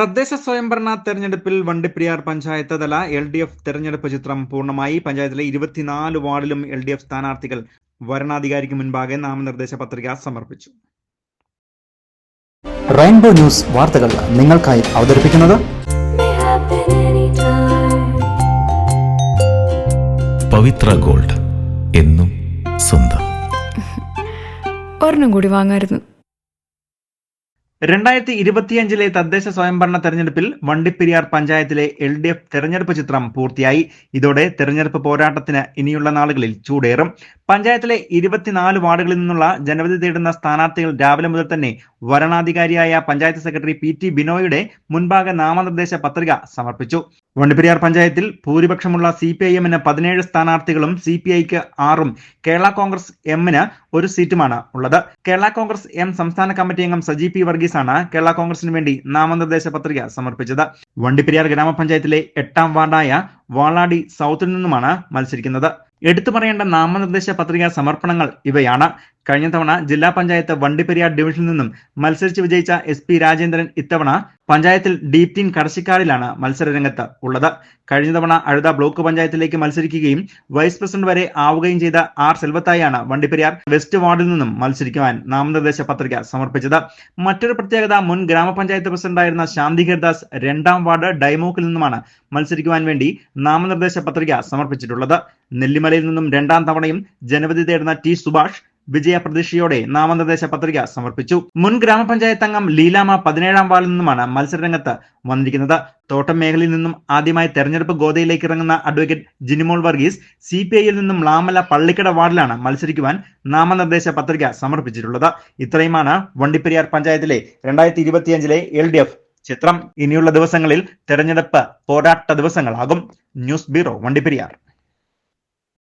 തദ്ദേശ സ്വയംഭരണ തെരഞ്ഞെടുപ്പിൽ വണ്ടിപ്പെരിയാർ പഞ്ചായത്ത് തല എൽ ഡി എഫ് തെരഞ്ഞെടുപ്പ് ചിത്രം പൂർണമായി. പഞ്ചായത്തിലെ ഇരുപത്തിനാല് വാർഡിലും എൽ ഡി എഫ് സ്ഥാനാർത്ഥികൾ വരണാധികാരിക്ക് മുൻപാകെ നാമനിർദ്ദേശ പത്രിക സമർപ്പിച്ചു. റെയിൻബോ ന്യൂസ് വാർത്തകൾ നിങ്ങൾക്കായി അവതരിപ്പിക്കുന്നത്. പവിത്ര ഗോൾഡ് എന്നും സ്വന്തം. ഒരെണ്ണം കൂടി വാങ്ങായിരുന്നു. രണ്ടായിരത്തി ഇരുപത്തിയഞ്ചിലെ തദ്ദേശ സ്വയംഭരണ തെരഞ്ഞെടുപ്പിൽ വണ്ടിപ്പെരിയാർ പഞ്ചായത്തിലെ എൽ ഡി എഫ് തെരഞ്ഞെടുപ്പ് ചിത്രം പൂർത്തിയായി. ഇതോടെ തെരഞ്ഞെടുപ്പ് പോരാട്ടത്തിന് ഇനിയുള്ള നാളുകളിൽ ചൂടേറും. പഞ്ചായത്തിലെ ഇരുപത്തിനാല് വാർഡുകളിൽ നിന്നുള്ള ജനവിധി തേടുന്ന സ്ഥാനാർത്ഥികൾ രാവിലെ മുതൽ തന്നെ വരണാധികാരിയായ പഞ്ചായത്ത് സെക്രട്ടറി പി ടി ബിനോയുടെ മുൻപാകെ നാമനിർദ്ദേശ പത്രിക സമർപ്പിച്ചു. വണ്ടിപ്പെരിയാർ പഞ്ചായത്തിൽ ഭൂരിപക്ഷമുള്ള സി പി ഐ എമ്മിന് പതിനേഴ് സ്ഥാനാർത്ഥികളും സി പി ഐക്ക് ആറും കേരള കോൺഗ്രസ് എമ്മിന് ഒരു സീറ്റുമാണ് ഉള്ളത്. കേരള കോൺഗ്രസ് എം സംസ്ഥാന കമ്മിറ്റി അംഗം സജി പി വർഗീസ് ആണ് കേരള കോൺഗ്രസിന് വേണ്ടി നാമനിർദ്ദേശ പത്രിക സമർപ്പിച്ചത്. വണ്ടിപ്പെരിയാർ ഗ്രാമപഞ്ചായത്തിലെ എട്ടാം വാർഡായ വാളാടി സൗത്തിൽ നിന്നുമാണ് മത്സരിക്കുന്നത്. എടുത്തു പറയേണ്ട നാമനിർദ്ദേശ പത്രിക സമർപ്പണങ്ങൾ ഇവയാണ്. കഴിഞ്ഞ തവണ ജില്ലാ പഞ്ചായത്ത് വണ്ടിപ്പെരിയാർ ഡിവിഷനിൽ നിന്നും മത്സരിച്ച് വിജയിച്ച എസ് പി രാജേന്ദ്രൻ ഇത്തവണ പഞ്ചായത്തിൽ ഡീപ്റ്റീൻ കടശിക്കാടിലാണ് മത്സരരംഗത്ത് ഉള്ളത്. കഴിഞ്ഞ തവണ അഴുത ബ്ലോക്ക് പഞ്ചായത്തിലേക്ക് മത്സരിക്കുകയും വൈസ് പ്രസിഡന്റ് വരെ ആവുകയും ചെയ്ത ആർ സെൽവത്തായാണ് വണ്ടിപ്പെരിയാർ വെസ്റ്റ് വാർഡിൽ നിന്നും മത്സരിക്കുവാൻ നാമനിർദ്ദേശ പത്രിക സമർപ്പിച്ചത്. മറ്റൊരു പ്രത്യേകത മുൻ ഗ്രാമപഞ്ചായത്ത് പ്രസിഡന്റായിരുന്ന ശാന്തിഹർദാസ് രണ്ടാം വാർഡ് ഡൈമോക്കിൽ നിന്നുമാണ് മത്സരിക്കുവാൻ വേണ്ടി നാമനിർദ്ദേശ പത്രിക സമർപ്പിച്ചിട്ടുള്ളത്. നെല്ലിമലയിൽ നിന്നും രണ്ടാം തവണയും ജനവിധി തേടുന്ന ടി സുഭാഷ് വിജയ പ്രതീക്ഷയോടെ നാമനിർദ്ദേശ പത്രിക സമർപ്പിച്ചു. മുൻ ഗ്രാമപഞ്ചായത്ത് അംഗം ലീലാമ പതിനേഴാം വാർഡിൽ നിന്നുമാണ് മത്സരരംഗത്ത് വന്നിരിക്കുന്നത്. തോട്ടം മേഖലയിൽ നിന്നും ആദ്യമായി തെരഞ്ഞെടുപ്പ് ഗോതയിലേക്ക് ഇറങ്ങുന്ന advocate Jinimol Varghese C P ഐയിൽ നിന്നും ലാമല പള്ളിക്കട വാർഡിലാണ് മത്സരിക്കുവാൻ നാമനിർദ്ദേശ പത്രിക സമർപ്പിച്ചിട്ടുള്ളത്. ഇത്രയുമാണ് വണ്ടിപ്പെരിയാർ പഞ്ചായത്തിലെ രണ്ടായിരത്തി ഇരുപത്തിയഞ്ചിലെ എൽ ഡി എഫ് ചിത്രം. ഇനിയുള്ള ദിവസങ്ങളിൽ തെരഞ്ഞെടുപ്പ് പോരാട്ട ദിവസങ്ങളാകും. News bureau Vandiperiyar.